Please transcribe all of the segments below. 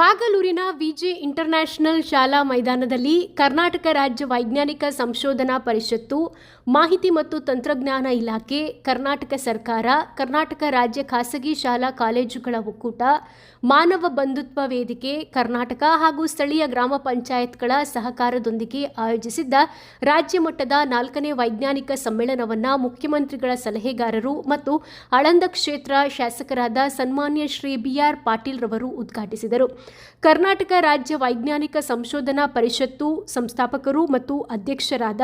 ಬಾಗಲೂರಿನ VJ international ಶಾಲಾ ಮೈದಾನದಲ್ಲಿ ಕರ್ನಾಟಕ ರಾಜ್ಯ ವೈಜ್ಞಾನಿಕ ಸಂಶೋಧನಾ ಪರಿಷತ್ತು, ಮಾಹಿತಿ ಮತ್ತು ತಂತ್ರಜ್ಞಾನ ಇಲಾಖೆ, ಕರ್ನಾಟಕ ಸರ್ಕಾರ, ಕರ್ನಾಟಕ ರಾಜ್ಯ ಖಾಸಗಿ ಶಾಲಾ ಕಾಲೇಜುಗಳ ಒಕ್ಕೂಟ ಮಾನವ ಬಂಧುತ್ವ ವೇದಿಕೆ, ಕರ್ನಾಟಕ ಹಾಗೂ ಸ್ಥಳೀಯ ಗ್ರಾಮ ಪಂಚಾಯತ್ಗಳ ಸಹಕಾರದೊಂದಿಗೆ ಆಯೋಜಿಸಿದ್ದ ರಾಜ್ಯ ಮಟ್ಟದ ನಾಲ್ಕನೇ ವೈಜ್ಞಾನಿಕ ಸಮ್ಮೇಳನವನ್ನ ಮುಖ್ಯಮಂತ್ರಿಗಳ ಸಲಹೆಗಾರರು ಮತ್ತು ಆಳಂದ ಕ್ಷೇತ್ರ ಶಾಸಕರಾದ ಸನ್ಮಾನ್ಯ ಶ್ರೀ ಬಿಆರ್ ಪಾಟೀಲ್ ರವರು ಉದ್ಘಾಟಿಸಿದರು. ಕರ್ನಾಟಕ ರಾಜ್ಯ ವೈಜ್ಞಾನಿಕ ಸಂಶೋಧನಾ ಪರಿಷತ್ತು ಸಂಸ್ಥಾಪಕರು ಮತ್ತು ಅಧ್ಯಕ್ಷರಾದ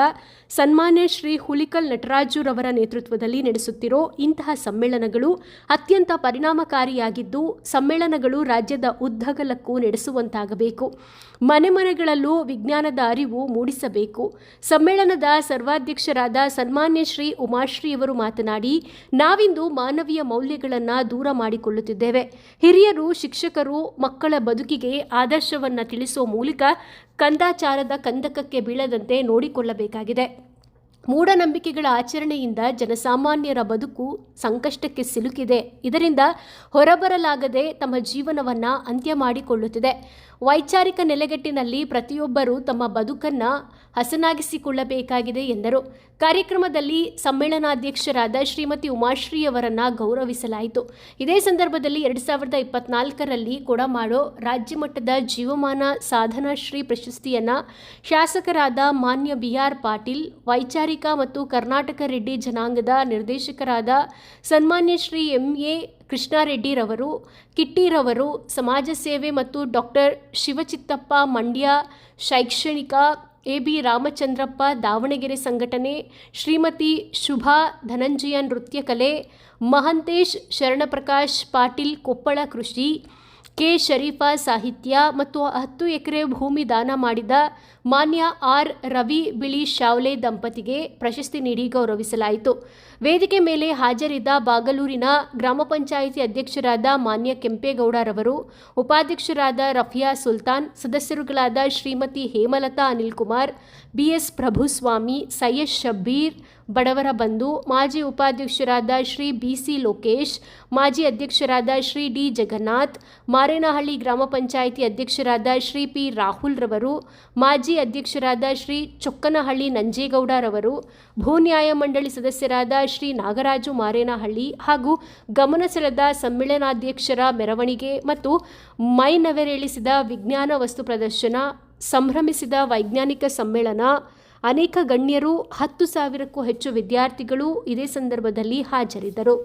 ಸನ್ಮಾನ್ಯ ಶ್ರೀ ಹುಲಿಕಲ್ ನಟರಾಜು ರವರ ನೇತೃತ್ವದಲ್ಲಿ ನಡೆಸುತ್ತಿರೋ ಇಂತಹ ಸಮ್ಮೇಳನಗಳು ಅತ್ಯಂತ ಪರಿಣಾಮಕಾರಿಯಾಗಿದ್ದು, ಸಮ್ಮೇಳನಗಳು ರಾಜ್ಯದ ಉದ್ದಗಲಕ್ಕೂ ನಡೆಸುವಂತಾಗಬೇಕು. ಮನೆ ಮನೆಗಳಲ್ಲೂ ವಿಜ್ಞಾನದ ಅರಿವು ಮೂಡಿಸಬೇಕು. ಸಮ್ಮೇಳನದ ಸರ್ವಾಧ್ಯಕ್ಷರಾದ ಸನ್ಮಾನ್ಯ ಶ್ರೀ ಉಮಾಶ್ರೀಯವರು ಮಾತನಾಡಿ, ನಾವಿಂದು ಮಾನವೀಯ ಮೌಲ್ಯಗಳನ್ನು ದೂರ ಮಾಡಿಕೊಳ್ಳುತ್ತಿದ್ದೇವೆ. ಹಿರಿಯರು, ಶಿಕ್ಷಕರು, ಮಕ್ಕಳ ಬದುಕಿಗೆ ಆದರ್ಶವನ್ನು ತಿಳಿಸುವ ಮೂಲಕ ಕಂದಾಚಾರದ ಕಂದಕಕ್ಕೆ ಬೀಳದಂತೆ ನೋಡಿಕೊಳ್ಳಬೇಕಾಗಿದೆ. ಮೂಢನಂಬಿಕೆಗಳ ಆಚರಣೆಯಿಂದ ಜನಸಾಮಾನ್ಯರ ಬದುಕು ಸಂಕಷ್ಟಕ್ಕೆ ಸಿಲುಕಿದೆ. ಇದರಿಂದ ಹೊರಬರಲಾಗದೆ ತಮ್ಮ ಜೀವನವನ್ನು ಅಂತ್ಯ ಮಾಡಿಕೊಳ್ಳುತ್ತಿದೆ. ವೈಚಾರಿಕ ನೆಲೆಗಟ್ಟಿನಲ್ಲಿ ಪ್ರತಿಯೊಬ್ಬರೂ ತಮ್ಮ ಬದುಕನ್ನು ಹಸನಾಗಿಸಿಕೊಳ್ಳಬೇಕಾಗಿದೆ ಎಂದರು. ಕಾರ್ಯಕ್ರಮದಲ್ಲಿ ಸಮ್ಮೇಳನಾಧ್ಯಕ್ಷರಾದ ಶ್ರೀಮತಿ ಉಮಾಶ್ರೀ ಅವರನ್ನು ಗೌರವಿಸಲಾಯಿತು. ಇದೇ ಸಂದರ್ಭದಲ್ಲಿ ಎರಡು ಸಾವಿರದ ಇಪ್ಪತ್ನಾಲ್ಕರಲ್ಲಿ ಕೊಡಮಾಡೋ ರಾಜ್ಯ ಮಟ್ಟದ ಜೀವಮಾನ ಸಾಧನಾಶ್ರೀ ಪ್ರಶಸ್ತಿಯನ್ನ ಶಾಸಕರಾದ ಮಾನ್ಯ ಬಿ ಆರ್ ಪಾಟೀಲ್, ವೈಚಾರಿಕ ಮತ್ತು ಕರ್ನಾಟಕ ರೆಡ್ಡಿ ಜನಾಂಗದ ನಿರ್ದೇಶಕರಾದ ಸನ್ಮಾನ್ಯ ಶ್ರೀ ಎಂ ಎ ಕೃಷ್ಣಾರೆಡ್ಡಿರವರು ಕಿಟ್ಟಿರವರು ಸಮಾಜ ಸೇವೆ ಮತ್ತು ಡಾಕ್ಟರ್ ಶಿವಚಿತ್ತಪ್ಪ ಮಂಡ್ಯ ಶೈಕ್ಷಣಿಕ ಎ ಬಿ ರಾಮಚಂದ್ರಪ್ಪ ದಾವಣಗೆರೆ ಸಂಘಟನೆ, ಶ್ರೀಮತಿ ಶುಭಾ ಧನಂಜಯ ನೃತ್ಯ ಕಲೆ, ಮಹಂತೇಶ್ ಶರಣಪ್ರಕಾಶ್ ಪಾಟೀಲ್ ಕೊಪ್ಪಳ ಕೃಷಿ, ಕೆ ಶರೀಫಾ ಸಾಹಿತ್ಯ ಮತ್ತು ಹತ್ತು ಎಕರೆ ಭೂಮಿ ದಾನ ಮಾಡಿದ ಮಾನ್ಯ ಆರ್ ರವಿ ಬಿಳಿ ಶಾವ್ಲೆ ದಂಪತಿಗೆ ಪ್ರಶಸ್ತಿ ನೀಡಿ ಗೌರವಿಸಲಾಯಿತು. ವೇದಿಕೆ ಮೇಲೆ ಹಾಜರಿದ್ದ ಬಾಗಲೂರಿನ ಗ್ರಾಮ ಪಂಚಾಯಿತಿ ಅಧ್ಯಕ್ಷರಾದ ಮಾನ್ಯ ಕೆಂಪೇಗೌಡರವರು, ಉಪಾಧ್ಯಕ್ಷರಾದ ರಫಿಯಾ ಸುಲ್ತಾನ್, ಸದಸ್ಯರುಗಳಾದ ಶ್ರೀಮತಿ ಹೇಮಲತಾ ಅನಿಲ್ ಕುಮಾರ್ ಬಿಎಸ್ ಪ್ರಭುಸ್ವಾಮಿ, ಸೈಯದ್ ಶಬ್ಬೀರ್, ಬಡವರ ಬಂಧು, ಮಾಜಿ ಉಪಾಧ್ಯಕ್ಷರಾದ ಶ್ರೀ ಬಿಸಿ ಲೋಕೇಶ್, ಮಾಜಿ ಅಧ್ಯಕ್ಷರಾದ ಶ್ರೀ ಡಿ ಜಗನ್ನಾಥ್, ಮಾರೇನಹಳ್ಳಿ ಗ್ರಾಮ ಪಂಚಾಯಿತಿ ಅಧ್ಯಕ್ಷರಾದ ಶ್ರೀ ಪಿ ರಾಹುಲ್ ರವರು ಮಾಜಿ ಅಧ್ಯಕ್ಷರಾದ ಶ್ರೀ ಚೊಕ್ಕನಹಳ್ಳಿ ನಂಜೇಗೌಡರವರು, ಭೂ ನ್ಯಾಯ ಮಂಡಳಿ ಸದಸ್ಯರಾದ ಶ್ರೀ ನಾಗರಾಜು ಮಾರೇನಹಳ್ಳಿ ಹಾಗೂ ಗಮನ ಸೆಳೆದ ಸಮ್ಮೇಳನಾಧ್ಯಕ್ಷರ ಮೆರವಣಿಗೆ ಮತ್ತು ಮೈ ನವೆರೇಳಿಸಿದ ವಿಜ್ಞಾನ ವಸ್ತು ಪ್ರದರ್ಶನ, ಸಂಭ್ರಮಿಸಿದ ವೈಜ್ಞಾನಿಕ ಸಮ್ಮೇಳನ, ಅನೇಕ ಗಣ್ಯರು ಹತ್ತು ಸಾವಿರಕ್ಕೂ ಹೆಚ್ಚು ವಿದ್ಯಾರ್ಥಿಗಳು ಇದೇ ಸಂದರ್ಭದಲ್ಲಿ ಹಾಜರಿದ್ದರು.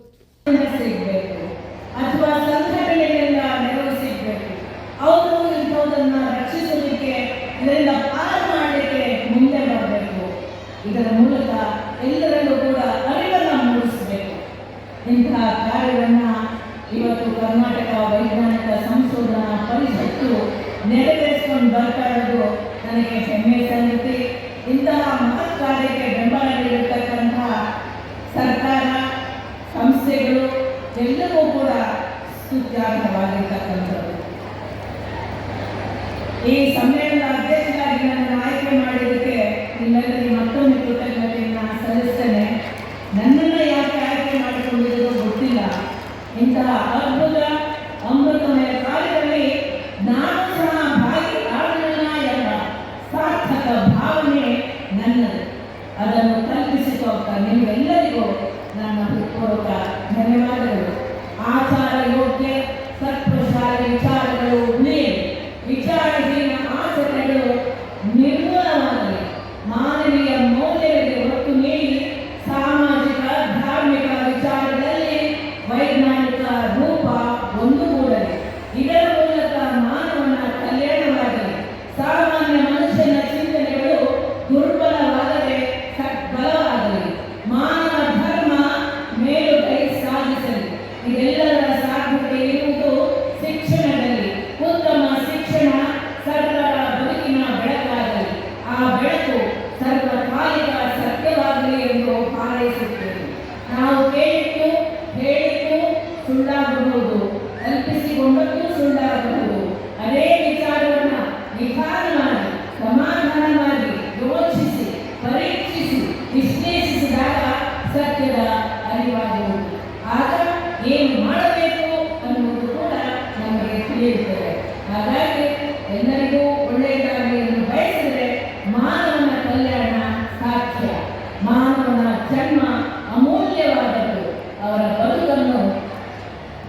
ಇದರ ಮೂಲಕ ಎಲ್ಲರಲ್ಲೂ ಕೂಡ ಇಂತಹ ಕಾರ್ಯವನ್ನು ಇವತ್ತು ಕರ್ನಾಟಕ ವೈಜ್ಞಾನಿಕ ಸಂಶೋಧನಾ ಪರಿಷತ್ತು ನೆರವೇರಿಸಿಕೊಂಡು ಬರ್ತಾ ಇರೋದು ನನಗೆ ಅದನ್ನು ಕಲ್ಪಿಸಿಕೊಟ್ಟ ನಿಮ್ಮೆಲ್ಲರಿಗೂ ನನ್ನ ಹೃತ್ಪೂರ್ವಕ ಧನ್ಯವಾದಗಳು. ಆಚಾರ ಯೋಗ್ಯ ಹಾಗಾಗಿ ಎಲ್ಲರಿಗೂ ಒಳ್ಳೆಯದಾಗಲಿ ಎಂದು ಬಯಸಿದರೆ ಮಾನವನ ಕಲ್ಯಾಣ ಸಾಧ್ಯ. ಮಾನವನ ಜನ್ಮ ಅಮೂಲ್ಯವಾದದ್ದು. ಅವರ ಬದುಕನ್ನು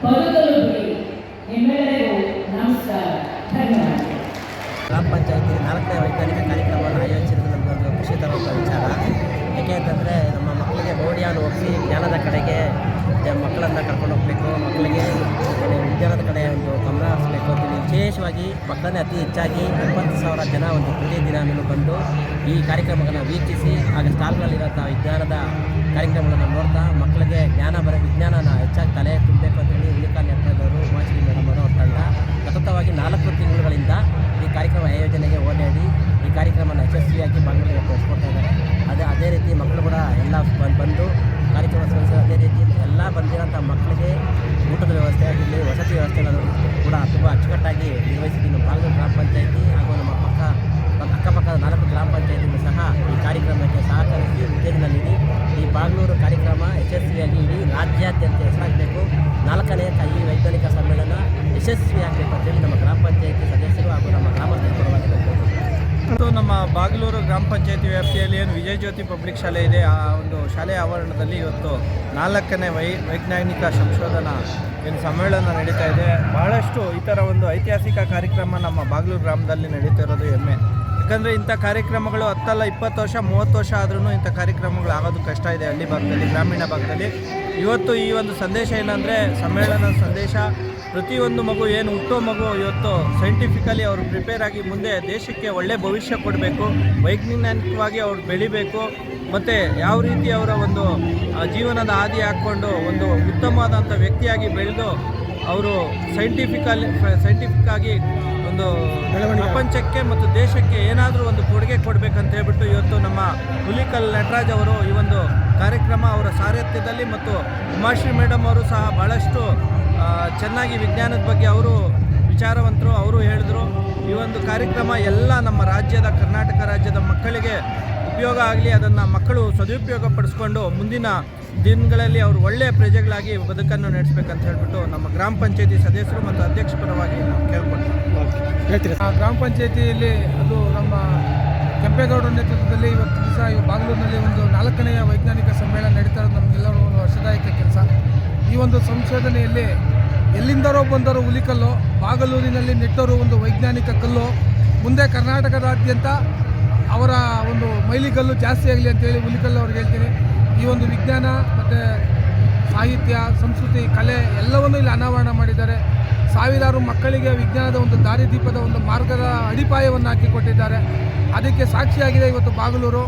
ಬದುಕಲು ಬಿಡಿ. ನಿಮ್ಮೆಲ್ಲರಿಗೂ ನಮಸ್ಕಾರ. ಧನ್ಯವಾದ ಗ್ರಾಮ ಪಂಚಾಯತಿ ನಾಲ್ಕನೇ ವೈಜ್ಞಾನಿಕ ಕಾರ್ಯಕ್ರಮವನ್ನು ಆಯೋಜಿಸಿದ ಒಂದು ಖುಷಿ ತರುವಂಥ ವಿಚಾರ. ಯಾಕೆ ಅಂತಂದರೆ ನಮ್ಮ ಮಕ್ಕಳಿಗೆ ಮೌಢ್ಯವನ್ನು ಒಪ್ಪಿಸಿ ಜ್ಞಾನದ ಕಡೆಗೆ ಜ- ಮಕ್ಕಳನ್ನು ಕರ್ಕೊಂಡು ಹೋಗಬೇಕು. ಮಕ್ಕಳಿಗೆ ಕಡೆ ವಿಜ್ಞಾನದ ಕಡೆ ಒಂದು ಗಮನ ಹರಿಸಬೇಕು ಅಂತೇಳಿ ವಿಶೇಷವಾಗಿ ಮಕ್ಕಳನ್ನೇ ಅತಿ ಹೆಚ್ಚಾಗಿ ಎಂಬತ್ತು ಸಾವಿರ ಜನ ಒಂದು ಪೂಜೆ ದಿನವನ್ನು ಬಂದು ಈ ಕಾರ್ಯಕ್ರಮಗಳನ್ನು ವೀಕ್ಷಿಸಿ, ಆಗ ಸ್ಟಾಲ್ಗಳಲ್ಲಿರೋಂಥ ವಿಜ್ಞಾನದ ಕಾರ್ಯಕ್ರಮಗಳನ್ನು ನೋಡ್ತಾ ಮಕ್ಕಳಿಗೆ ಜ್ಞಾನ ಬರ, ವಿಜ್ಞಾನನ ಹೆಚ್ಚಾಗಿ ತಲೆ ತುಂಬಬೇಕು ಅಂತೇಳಿ ಉಳಿಕಾಲ್ ನೆಟ್ಟದವರು ಉಮಾಶ್ರೀ ಮೇಡಮ್ ಅವರು ತಂಡ ಸತತವಾಗಿ ನಾಲ್ಕು ತಿಂಗಳುಗಳಿಂದ ಈ ಕಾರ್ಯಕ್ರಮ ಆಯೋಜನೆಗೆ ಓಡಾಡಿ ಈ ಕಾರ್ಯಕ್ರಮನ ಯಶಸ್ವಿಯಾಗಿ ಭಾಗವಹಿಸಿ ತೋರಿಸ್ಕೊಡ್ತಾ ಇದ್ದಾರೆ. ಅದೇ ಅದೇ ರೀತಿ ಮಕ್ಕಳು ಕೂಡ ಎಲ್ಲ ಬಂದು ಕಾರ್ಯಕ್ರಮ ಅದೇ ರೀತಿ ಎಲ್ಲ ಬಂದಿರೋಂಥ ಮಕ್ಕಳಿಗೆ ಊಟದ ವ್ಯವಸ್ಥೆ ಆಗಿರಲಿ, ವಸತಿ ವ್ಯವಸ್ಥೆ ಕೂಡ ತುಂಬ ಅಚ್ಚುಕಟ್ಟಾಗಿ ನಿರ್ವಹಿಸಿದ್ದೀನಿ ನಮ್ಮ ಗ್ರಾಮ ಪಂಚಾಯಿತಿ ಹಾಗೂ ನಮ್ಮ ಪಕ್ಕ ಪಕ್ಕ- ಅಕ್ಕಪಕ್ಕದ ನಾಲ್ಕು ಗ್ರಾಮ ಪಂಚಾಯತಿಗಳು ಸಹ ಈ ಕಾರ್ಯಕ್ರಮಕ್ಕೆ ಸಹಕರಿಸಿ ಉತ್ತೇಜನ ನೀಡಿ ಈ ಬಾಗಲೂರು ಕಾರ್ಯಕ್ರಮ ಯಶಸ್ವಿಯಾಗಿ ಇಡೀ ರಾಜ್ಯಾದ್ಯಂತ ಹೆಸರಾಗಬೇಕು ನಾಲ್ಕನೇ ಕ- ಈ ವೈಜ್ಞಾನಿಕ ಸಮ್ಮೇಳನ ಯಶಸ್ವಿಯಾಗಬೇಕು ಅಂತೇಳಿ ನಮ್ಮ ಗ್ರಾಮ ಪಂಚಾಯತಿ ಸದಸ್ಯರು ಹಾಗೂ ನಮ್ಮ ಗ್ರಾಮಸ್ಥರ ಪರವಾಗಿ ಹೇಳ್ಬೋದು. ಮತ್ತು ನಮ್ಮ ಬಾಗಲೂರು ಗ್ರಾಮ ಪಂಚಾಯತಿ ವ್ಯಾಪ್ತಿಯಲ್ಲಿ ಏನು ವಿಜಯ ಜ್ಯೋತಿ ಪಬ್ಲಿಕ್ ಶಾಲೆ ಇದೆ, ಆ ಒಂದು ಶಾಲೆಯ ಆವರಣದಲ್ಲಿ ಇವತ್ತು ನಾಲ್ಕನೇ ವೈ, ವೈಜ್ಞಾನಿಕ ಸಂಶೋಧನಾ ಏನು ಸಮ್ಮೇಳನ ನಡೀತಾ ಇದೆ. ಬಹಳಷ್ಟು ಈ ಥರ ಒಂದು ಐತಿಹಾಸಿಕ ಕಾರ್ಯಕ್ರಮ ನಮ್ಮ ಬಾಗಲೂರು ಗ್ರಾಮದಲ್ಲಿ ನಡೀತಿರೋದು ಹೆಮ್ಮೆ. ಯಾಕಂದರೆ ಇಂಥ ಕಾರ್ಯಕ್ರಮಗಳು ಹತ್ತಲ್ಲ, ಇಪ್ಪತ್ತು ವರ್ಷ, ಮೂವತ್ತು ವರ್ಷ ಆದ್ರೂ ಇಂಥ ಕಾರ್ಯಕ್ರಮಗಳು ಆಗೋದು ಕಷ್ಟ ಇದೆ ಹಳ್ಳಿ ಭಾಗದಲ್ಲಿ, ಗ್ರಾಮೀಣ ಭಾಗದಲ್ಲಿ. ಇವತ್ತು ಈ ಒಂದು ಸಂದೇಶ ಏನಂದರೆ, ಸಮ್ಮೇಳನ ಸಂದೇಶ, ಪ್ರತಿಯೊಂದು ಮಗು ಏನು ಹುಟ್ಟೋ ಮಗು ಇವತ್ತು ಸೈಂಟಿಫಿಕಲಿ ಅವರು ಪ್ರಿಪೇರ್ ಆಗಿ ಮುಂದೆ ದೇಶಕ್ಕೆ ಒಳ್ಳೆ ಭವಿಷ್ಯ ಕೊಡಬೇಕು, ವೈಜ್ಞಾನಿಕವಾಗಿ ಅವ್ರು ಬೆಳಿಬೇಕು, ಮತ್ತು ಯಾವ ರೀತಿ ಅವರ ಒಂದು ಜೀವನದ ಹಾದಿ ಹಾಕ್ಕೊಂಡು ಒಂದು ಉತ್ತಮವಾದಂಥ ವ್ಯಕ್ತಿಯಾಗಿ ಬೆಳೆದು, ಅವರು ಸೈಂಟಿಫಿಕಲಿ ಸೈಂಟಿಫಿಕ್ ಆಗಿ ಒಂದು ಪ್ರಪಂಚಕ್ಕೆ ಮತ್ತು ದೇಶಕ್ಕೆ ಏನಾದರೂ ಒಂದು ಕೊಡುಗೆ ಕೊಡಬೇಕಂತ ಹೇಳ್ಬಿಟ್ಟು ಇವತ್ತು ನಮ್ಮ ಹುಲಿಕಲ್ ನಟರಾಜ್ ಅವರು ಈ ಒಂದು ಕಾರ್ಯಕ್ರಮ ಅವರ ಸಾರಥ್ಯದಲ್ಲಿ ಮತ್ತು ಉಮಾಶ್ರೀ ಮೇಡಮ್ ಅವರು ಸಹ ಭಾಳಷ್ಟು ಚೆನ್ನಾಗಿ ವಿಜ್ಞಾನದ ಬಗ್ಗೆ ಅವರು ವಿಚಾರವಂತರು ಅವರು ಹೇಳಿದ್ರು. ಈ ಒಂದು ಕಾರ್ಯಕ್ರಮ ಎಲ್ಲ ನಮ್ಮ ರಾಜ್ಯದ ಕರ್ನಾಟಕ ರಾಜ್ಯದ ಮಕ್ಕಳಿಗೆ ಉಪಯೋಗ ಆಗಲಿ ಅದನ್ನು ಮಕ್ಕಳು ಸದುಪಯೋಗ ಪಡಿಸ್ಕೊಂಡು ಮುಂದಿನ ದಿನಗಳಲ್ಲಿ ಅವರು ಒಳ್ಳೆಯ ಪ್ರಜೆಗಳಾಗಿ ಬದುಕನ್ನು ನಡೆಸಬೇಕಂತ ಹೇಳಿಬಿಟ್ಟು ನಮ್ಮ ಗ್ರಾಮ ಪಂಚಾಯತಿ ಸದಸ್ಯರು ಮತ್ತು ಅಧ್ಯಕ್ಷ ಪರವಾಗಿ ನಾವು ಕೇಳ್ಕೊಳ್ತೀವಿ. ಆ ಗ್ರಾಮ ಪಂಚಾಯತಿಯಲ್ಲಿ ಅದು ನಮ್ಮ ಕೆಂಪೇಗೌಡರ ನೇತೃತ್ವದಲ್ಲಿ ಇವತ್ತು ದಿವಸ ಬಾಗಲೂರಿನಲ್ಲಿ ಒಂದು ನಾಲ್ಕನೆಯ ವೈಜ್ಞಾನಿಕ ಸಮ್ಮೇಳನ ನಡೀತಾ ಇರೋದು ನಮಗೆಲ್ಲರೂ ಒಂದು ವರ್ಷದಾಯಕ ಕೆಲಸ. ಈ ಒಂದು ಸಂಶೋಧನೆಯಲ್ಲಿ ಎಲ್ಲಿಂದರೋ ಬಂದರೋ ಹುಲಿಕಲ್ಲು, ಬಾಗಲೂರಿನಲ್ಲಿ ನೆಟ್ಟರು ಒಂದು ವೈಜ್ಞಾನಿಕ ಕಲ್ಲು, ಮುಂದೆ ಕರ್ನಾಟಕದಾದ್ಯಂತ ಅವರ ಒಂದು ಮೈಲಿಗಲ್ಲು ಜಾಸ್ತಿ ಆಗಲಿ ಅಂತೇಳಿ ಹುಲಿಕಲ್ಲು ಅವ್ರಿಗೆ ಹೇಳ್ತೀನಿ. ಈ ಒಂದು ವಿಜ್ಞಾನ ಮತ್ತು ಸಾಹಿತ್ಯ, ಸಂಸ್ಕೃತಿ, ಕಲೆ ಎಲ್ಲವನ್ನೂ ಇಲ್ಲಿ ಅನಾವರಣ ಮಾಡಿದ್ದಾರೆ. ಸಾವಿರಾರು ಮಕ್ಕಳಿಗೆ ವಿಜ್ಞಾನದ ಒಂದು ದಾರಿದೀಪದ ಒಂದು ಮಾರ್ಗದ ಅಡಿಪಾಯವನ್ನು ಹಾಕಿಕೊಟ್ಟಿದ್ದಾರೆ. ಅದಕ್ಕೆ ಸಾಕ್ಷಿಯಾಗಿದೆ ಇವತ್ತು ಬಾಗಲೂರು.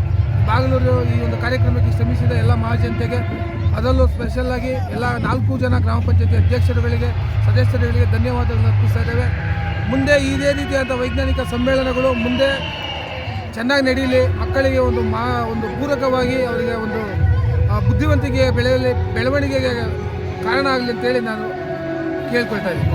ಬಾಗಲೂರು ಈ ಒಂದು ಕಾರ್ಯಕ್ರಮಕ್ಕೆ ಶ್ರಮಿಸಿದ ಎಲ್ಲ ಮಹಾಜನತೆಗೆ ಅದರಲ್ಲೂ ಸ್ಪೆಷಲ್ಲಾಗಿ ಎಲ್ಲ ನಾಲ್ಕು ಜನ ಗ್ರಾಮ ಪಂಚಾಯತಿ ಅಧ್ಯಕ್ಷರುಗಳಿಗೆ, ಸದಸ್ಯರುಗಳಿಗೆ ಧನ್ಯವಾದಗಳನ್ನು ಅರ್ಪಿಸ್ತಾ ಇದ್ದೇವೆ. ಮುಂದೆ ಇದೇ ರೀತಿಯಾದ ವೈಜ್ಞಾನಿಕ ಸಮ್ಮೇಳನಗಳು ಮುಂದೆ ಚೆನ್ನಾಗಿ ನಡೀಲಿ. ಮಕ್ಕಳಿಗೆ ಒಂದು ಮಾ, ಒಂದು ಪೂರಕವಾಗಿ ಅವರಿಗೆ ಒಂದು ಬುದ್ಧಿವಂತಿಕೆ ಬೆಳೆಯಲಿ ಬೆಳವಣಿಗೆಗೆ ಕಾರಣ ಆಗಲಿ ಅಂತೇಳಿ ನಾನು ಕೇಳ್ಕೊಳ್ತಾ ಇದ್ದೀನಿ